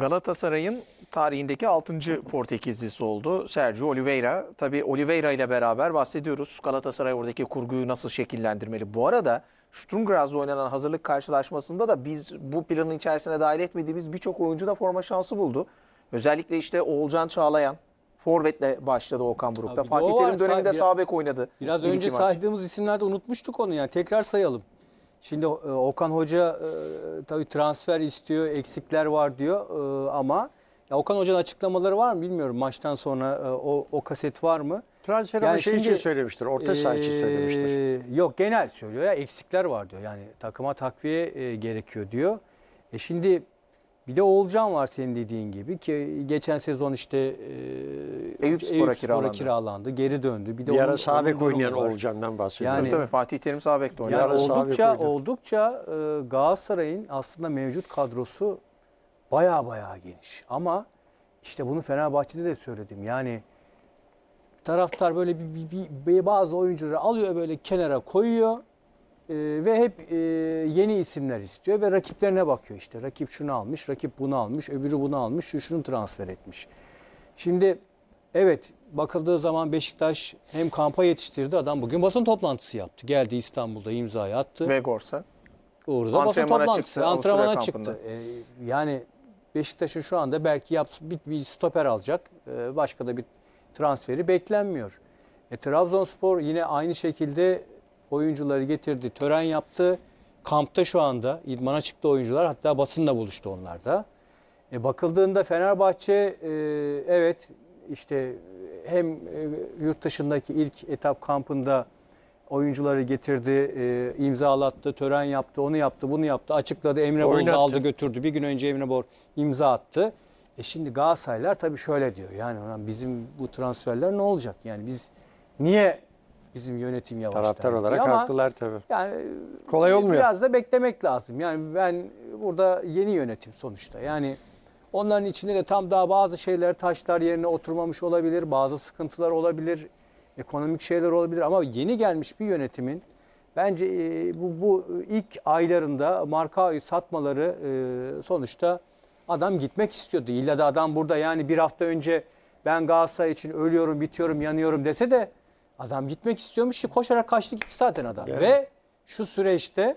Galatasaray'ın tarihindeki 6. Portekizlisi oldu Sergio Oliveira. Tabii Oliveira ile beraber bahsediyoruz. Galatasaray oradaki kurguyu nasıl şekillendirmeli. Bu arada Sturm Graz'la oynanan hazırlık karşılaşmasında da biz bu planın içerisine dahil etmediğimiz birçok oyuncu da forma şansı buldu. Özellikle işte Oğulcan Çağlayan Forvet'le başladı Okan Buruk'ta. De Fatih. Terim döneminde Sa- sağ bek oynadı. Biraz önce saydığımız isimlerde unutmuştuk onu yani. Tekrar sayalım. Şimdi e, Okan Hoca e, tabii transfer istiyor, eksikler var diyor e, ama ya Okan Hoca'nın açıklamaları var mı bilmiyorum. Maçtan sonra o, o kaset var mı? Transfer Yani ama şey için söylemiştir. Orta saha için söylemiştir. Yok genel söylüyor ya eksikler var diyor. Yani takıma takviye e, gerekiyor diyor. E şimdi bir de Oğulcan var senin dediğin gibi ki geçen sezon işte e, Eyüpspor'a kiralandı. kiralandı. Geri döndü. Bir de Bir ara onun- sağ onun bek oynayan. Oğulcan'dan bahsediyorum. Yani- Tabii Fatih Terim sağ bekte oynadı. Yani oldukça oldukça e, Galatasaray'ın aslında mevcut kadrosu baya baya geniş. Ama işte bunu Fenerbahçe'de de söyledim. Yani taraftar böyle bir, bir- bir- bir- bazı oyuncuları alıyor böyle kenara koyuyor e, ve hep e, yeni isimler istiyor ve rakiplerine bakıyor işte. Rakip şunu almış, rakip bunu almış, öbürü bunu almış, şu şunu transfer etmiş. Şimdi evet bakıldığı zaman Beşiktaş hem kampa yetiştirdi adam bugün basın toplantısı yaptı. Geldi İstanbul'da imzayı attı. Ve Gorsa. Orada basın toplantısı, çıktı, antrenmana çıktı. Ee, yani Beşiktaş'ın şu anda belki yap, bir, bir stoper alacak. Ee, başka da bir transferi beklenmiyor. E, Trabzonspor yine aynı şekilde oyuncuları getirdi, tören yaptı. Kampta şu anda idmana çıktı oyuncular. Hatta basınla buluştu onlar da. E, bakıldığında Fenerbahçe e, evet işte hem e, yurt dışındaki ilk etap kampında oyuncuları getirdi, e, imzalattı, tören yaptı, onu yaptı, bunu yaptı, açıkladı. Emre Oynattı. aldı götürdü. Bir gün önce Emre Bol imza attı. E şimdi Galatasaraylar tabii şöyle diyor. Yani bizim bu transferler ne olacak? Yani biz niye bizim yönetim yavaş Taraftar olarak ama haklılar tabii. Yani Kolay olmuyor. Biraz da beklemek lazım. Yani ben burada yeni yönetim sonuçta. Yani onların içinde de tam daha bazı şeyler taşlar yerine oturmamış olabilir. Bazı sıkıntılar olabilir. Ekonomik şeyler olabilir ama yeni gelmiş bir yönetimin bence e, bu, bu ilk aylarında marka satmaları e, sonuçta adam gitmek istiyordu. İlla da adam burada yani bir hafta önce ben Galatasaray için ölüyorum, bitiyorum, yanıyorum dese de adam gitmek istiyormuş ki koşarak kaçtı gitti zaten adam. Yani. Ve şu süreçte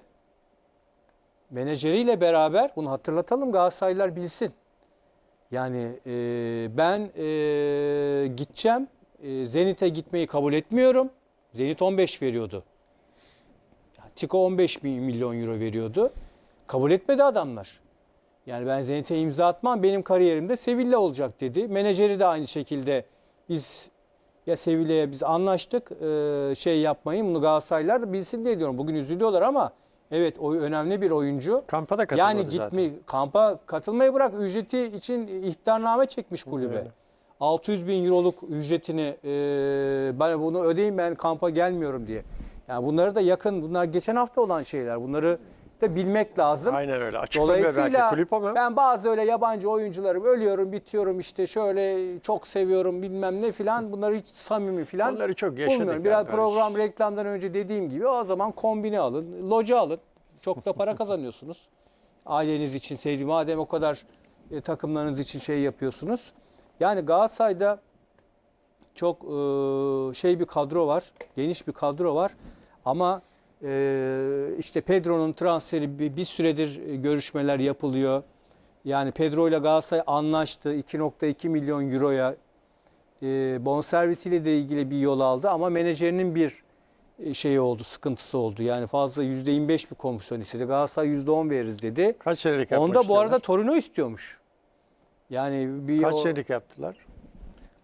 menajeriyle beraber bunu hatırlatalım Galatasaraylılar bilsin. Yani e, ben e, gideceğim. E, Zenit'e gitmeyi kabul etmiyorum. Zenit 15 veriyordu. Yani Tiko 15 bin- milyon euro veriyordu. Kabul etmedi adamlar. Yani ben Zenit'e imza atmam benim kariyerimde Sevilla olacak dedi. Menajeri de aynı şekilde biz ya Sevilla'ya biz anlaştık e, şey yapmayın bunu Galatasaraylılar da bilsin diye diyorum. Bugün üzülüyorlar ama evet o önemli bir oyuncu. Kampa da katılmadı Yani zaten. gitme kampa katılmayı bırak ücreti için ihtarname çekmiş kulübe. Öyle. 600 bin euroluk ücretini e, ben bunu ödeyeyim ben kampa gelmiyorum diye. Yani bunları da yakın bunlar geçen hafta olan şeyler. Bunları da bilmek lazım. Aynen öyle. Açıklamıyor belki Dolayısıyla kulüp ama. ben bazı öyle yabancı oyuncularım ölüyorum bitiyorum işte şöyle çok seviyorum bilmem ne filan bunları hiç samimi filan Onları çok yaşadık bulmuyorum. Biraz yani. program reklamdan önce dediğim gibi o zaman kombine alın, loca alın. Çok da para kazanıyorsunuz. Aileniz için sevdiğim madem o kadar e, takımlarınız için şey yapıyorsunuz. Yani Galatasaray'da çok e, şey bir kadro var, geniş bir kadro var. Ama işte Pedro'nun transferi bir, bir süredir e, görüşmeler yapılıyor. Yani Pedro ile Galatasaray anlaştı 2.2 milyon euroya e, bonservisiyle de ilgili bir yol aldı ama menajerinin bir şeyi oldu, sıkıntısı oldu. Yani fazla %25 bir komisyon istedi. Galatasaray %10 veririz dedi. Kaç senelik Onda bu arada Torino istiyormuş. Yani bir Kaç senelik yaptılar?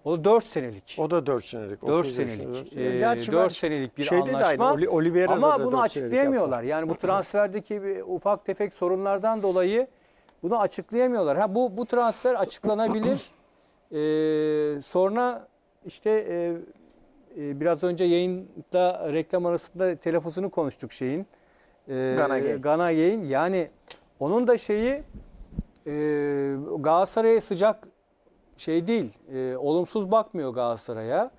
O 4 senelik. O da 4 senelik. 4 Otuz senelik. e, Gerçi 4 ben senelik bir şeyde de aynı. anlaşma. Oli- Oliveira'da Ama da bunu açıklayamıyorlar. Yani bu transferdeki bir ufak tefek sorunlardan dolayı bunu açıklayamıyorlar. Ha bu bu transfer açıklanabilir. Ee, sonra işte e, e, biraz önce yayında reklam arasında telafuzunu konuştuk şeyin. Ee, Ganagay. Ganagay'in. Yani onun da şeyi e, Galatasaray'a sıcak şey değil. e, olumsuz bakmıyor Galatasaray'a.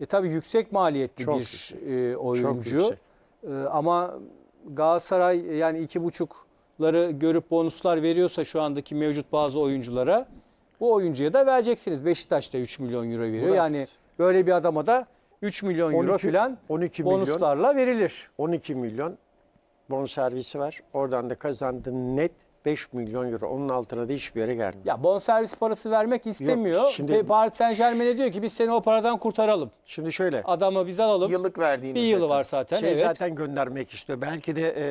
E tabii yüksek maliyetli Çok bir yüksek. e, Çok oyuncu. yüksek. E, ama Galatasaray yani iki buçuk oyuncuları görüp bonuslar veriyorsa şu andaki mevcut bazı oyunculara bu oyuncuya da vereceksiniz. Beşiktaş da 3 milyon euro veriyor. Murat. Yani böyle bir adama da 3 milyon euro 12 filan 12 milyon. bonuslarla verilir. 12 milyon bonservisi var. Oradan da kazandığı net 5 milyon euro. Onun altına da hiçbir yere gelmiyor. Ya bonservis parası vermek istemiyor. şimdi- Pe- Paris Saint Germain'e diyor ki biz seni o paradan kurtaralım. Şimdi şöyle. Adamı biz alalım. Yıllık verdiğini. bir yılı var zaten. şey evet. zaten göndermek istiyor. Belki de e,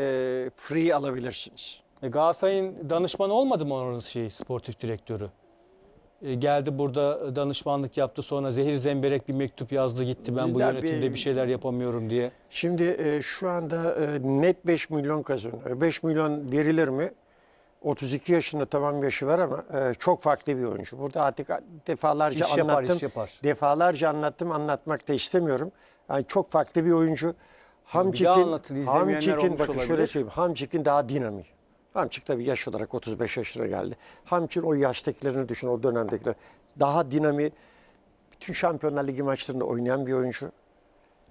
free alabilirsiniz. E, Galatasaray'ın danışmanı olmadı mı onun şey sportif direktörü? E, geldi burada danışmanlık yaptı sonra zehir zemberek bir mektup yazdı gitti ben bu Ya yönetimde bir- bir şeyler yapamıyorum diye. Şimdi e, şu anda e, net 5 milyon kazanıyor. 5 milyon verilir mi? 32 yaşında tamam yaşı var ama e, çok farklı bir oyuncu. Burada artık defalarca İş yapar, anlattım. iş yapar. Defalarca anlattım, anlatmak da istemiyorum. Yani çok farklı bir oyuncu. Hamçik'in, Hamçik'in bakın olabilir. şöyle söyleyeyim. Hamçik'in daha dinamik. Hamçik tabii yaş olarak 35 yaşına geldi. Hamçik o yaştakilerini düşün, o dönemdekiler. Daha dinamik. Bütün Şampiyonlar Ligi maçlarında oynayan bir oyuncu.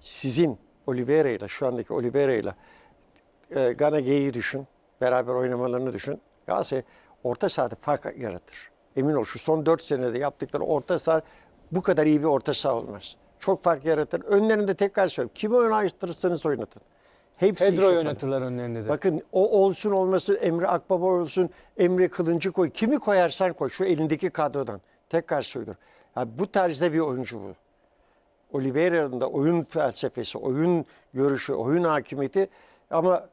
Sizin Oliveira ile, şu andaki Oliveira ile e, Ganage'yi düşün. Beraber oynamalarını düşün. Galatasaray orta sahada fark yaratır. Emin ol şu son 4 senede yaptıkları orta saha bu kadar iyi bir orta saha olmaz. Çok fark yaratır. Önlerinde tekrar söylüyorum. Kimi oynatırsanız oynatın. Hepsi Pedro yönetirler önlerinde de. Bakın o olsun olmasın Emre Akbaba olsun Emre Kılıncı koy. Kimi koyarsan koy şu elindeki kadrodan. Tekrar söylüyorum. Ya bu tarzda bir oyuncu bu. Oliveira'nın da oyun felsefesi, oyun görüşü, oyun hakimiyeti ama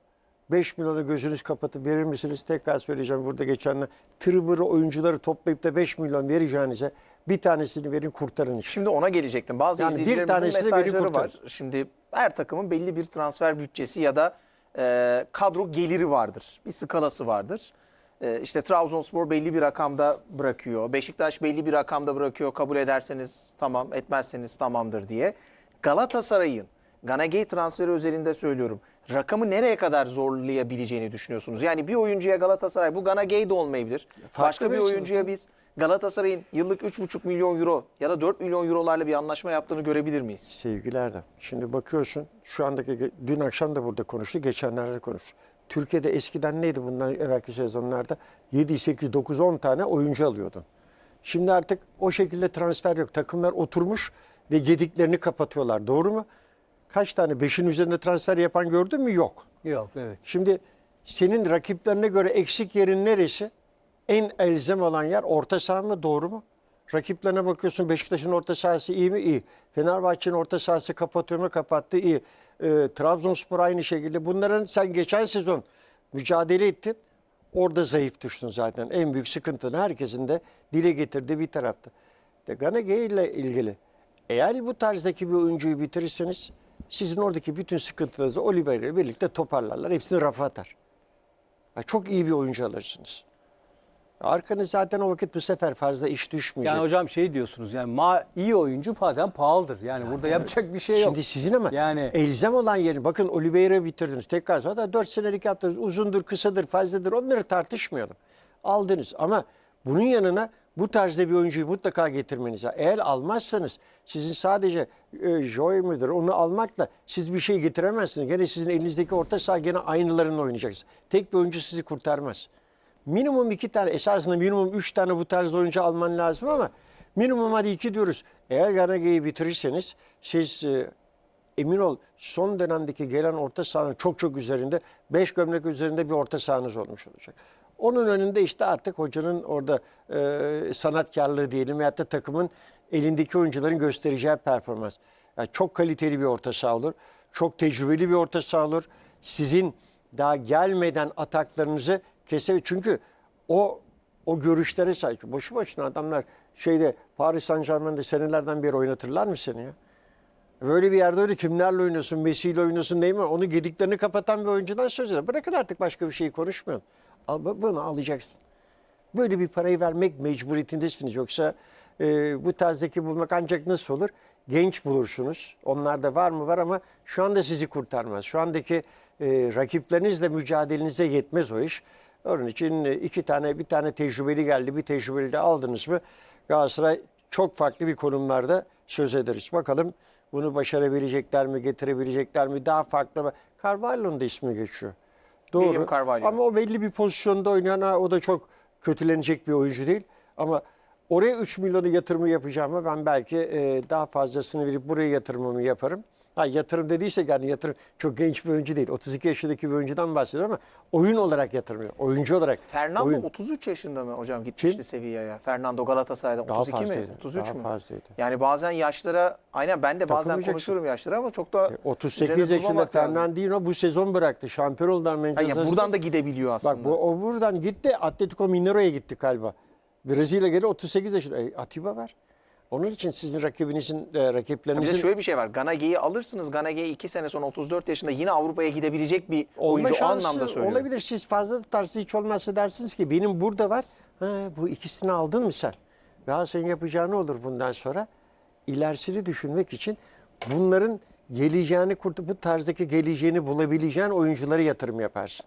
5 milyonu gözünüz kapatıp verir misiniz? Tekrar söyleyeceğim burada geçenler. Tırvırı oyuncuları toplayıp da 5 milyon vereceğinize bir tanesini verin kurtarın işi. Şimdi ona gelecektim. Bazı Yani bir izleyicilerimizin mesajları var. Şimdi her takımın belli bir transfer bütçesi ya da e, kadro geliri vardır. Bir skalası vardır. E, işte Trabzonspor belli bir rakamda bırakıyor. Beşiktaş belli bir rakamda bırakıyor. Kabul ederseniz tamam, etmezseniz tamamdır diye. Galatasaray'ın Ganagay transferi özelinde söylüyorum. Rakamı nereye kadar zorlayabileceğini düşünüyorsunuz? Yani bir oyuncuya Galatasaray bu Ganagay de olmayabilir. Farklı Başka bir oyuncuya biz Galatasaray'ın yıllık 3,5 milyon euro ya da 4 milyon eurolarla bir anlaşma yaptığını görebilir miyiz? Sevgilerle. Şimdi bakıyorsun şu andaki dün akşam da burada konuştu, geçenlerde konuştu. Türkiye'de eskiden neydi bundan evvelki sezonlarda? 7, 8, 9, 10 tane oyuncu alıyordun. Şimdi artık o şekilde transfer yok. Takımlar oturmuş ve gediklerini kapatıyorlar. Doğru mu? Kaç tane 5'in üzerinde transfer yapan gördün mü? Yok. Yok evet. Şimdi senin rakiplerine göre eksik yerin neresi? En elzem olan yer orta saha mı? Doğru mu? Rakiplerine bakıyorsun Beşiktaş'ın orta sahası iyi mi? İyi. Fenerbahçe'nin orta sahası kapatıyor mu? Kapattı. iyi. Ee, Trabzonspor aynı şekilde. Bunların sen geçen sezon mücadele ettin. Orada zayıf düştün zaten. En büyük sıkıntını herkesin de dile getirdiği bir tarafta. De Ganege ile ilgili. Eğer bu tarzdaki bir oyuncuyu bitirirseniz sizin oradaki bütün sıkıntılarınızı Oliveira ile birlikte toparlarlar. Hepsini rafa atar. Ya çok iyi bir oyuncu alırsınız. Arkanız zaten o vakit bu sefer fazla iş düşmeyecek. Yani hocam şey diyorsunuz yani ma iyi oyuncu bazen pahalıdır. Yani burada yapacak bir şey yok. Şimdi sizin ama Yani- elzem olan yerin bakın Oliveira bitirdiniz tekrar sonra 4 senelik yaptınız uzundur kısadır fazladır onları tartışmayalım. Aldınız ama bunun yanına bu tarzda bir oyuncuyu mutlaka getirmeniz lazım. Eğer almazsanız sizin sadece e, Joy müdür onu almakla siz bir şey getiremezsiniz. Gene sizin elinizdeki orta saha gene aynılarını oynayacaksınız. Tek bir oyuncu sizi kurtarmaz. Minimum iki tane esasında minimum üç tane bu tarzda oyuncu alman lazım ama minimum hadi iki diyoruz. Eğer Ganage'yi bitirirseniz siz e, emin ol son dönemdeki gelen orta sahanın çok çok üzerinde 5 gömlek üzerinde bir orta sahanız olmuş olacak. Onun önünde işte artık hocanın orada e, sanatkarlığı diyelim veyahut da takımın elindeki oyuncuların göstereceği performans. Yani çok kaliteli bir orta saha olur. Çok tecrübeli bir orta saha olur. Sizin daha gelmeden ataklarınızı kese çünkü o o görüşlere sahip. Boşu boşuna adamlar şeyde Paris Saint Germain'de senelerden beri oynatırlar mı seni ya? Böyle bir yerde öyle kimlerle oynuyorsun, Messi ile oynuyorsun Neymar. Onu gediklerini kapatan bir oyuncudan söz ediyor. Bırakın artık başka bir şeyi konuşmayalım. Al, bu- bunu alacaksın. Böyle bir parayı vermek mecburiyetindesiniz. Yoksa e, bu tarzdaki bulmak ancak nasıl olur? Genç bulursunuz. Onlarda var mı var ama şu anda sizi kurtarmaz. Şu andaki e, rakiplerinizle mücadelenize yetmez o iş. Onun için e, iki tane bir tane tecrübeli geldi. Bir tecrübeli de aldınız mı Galatasaray çok farklı bir konumlarda söz ederiz. Bakalım bunu başarabilecekler mi, getirebilecekler mi? Daha farklı mı? Carvalho'nun da ismi geçiyor. Doğru. William Carvalho. Ama o belli bir pozisyonda oynayan ha, o da çok kötülenecek bir oyuncu değil. Ama oraya 3 milyonu yatırımı yapacağıma ben belki e, daha fazlasını verip buraya yatırımımı yaparım. Ha, yatırım dediysek yani yatırım çok genç bir oyuncu değil. 32 yaşındaki bir oyuncudan bahsediyorum ama oyun olarak yatırım. yok. Oyuncu olarak. Fernando oyun. 33 yaşında mı hocam gitmişti Kim? Sevilla'ya? Fernando Galatasaray'dan Daha 32 mi? fazlaydı, 33 daha mü? fazlaydı. Yani bazen yaşlara aynen ben de bazen konuşurum yaşlara ama çok da 38 üzerine yaşında durmamak lazım. Bu sezon bıraktı. Şampiyon Ha, Manchester ya City. buradan da gidebiliyor aslında. Bak bu o buradan gitti Atletico Mineiro'ya gitti galiba. Brezilya geri 38 yaşında. E, Atiba var. Onun için sizin rakibinizin e, Bir de rakiplerinizin şöyle bir şey var. Ganage'yi alırsınız. Ganage'yi 2 sene sonra 34 yaşında yine Avrupa'ya gidebilecek bir olma oyuncu o anlamda söylüyorum. olabilir. Siz fazla tutarsınız hiç olmazsa dersiniz ki benim burada var. Ha, bu ikisini aldın mı sen? Galatasaray'ın yapacağı ne olur bundan sonra? İlerisini düşünmek için bunların geleceğini bu tarzdaki geleceğini bulabileceğin oyunculara yatırım yaparsın.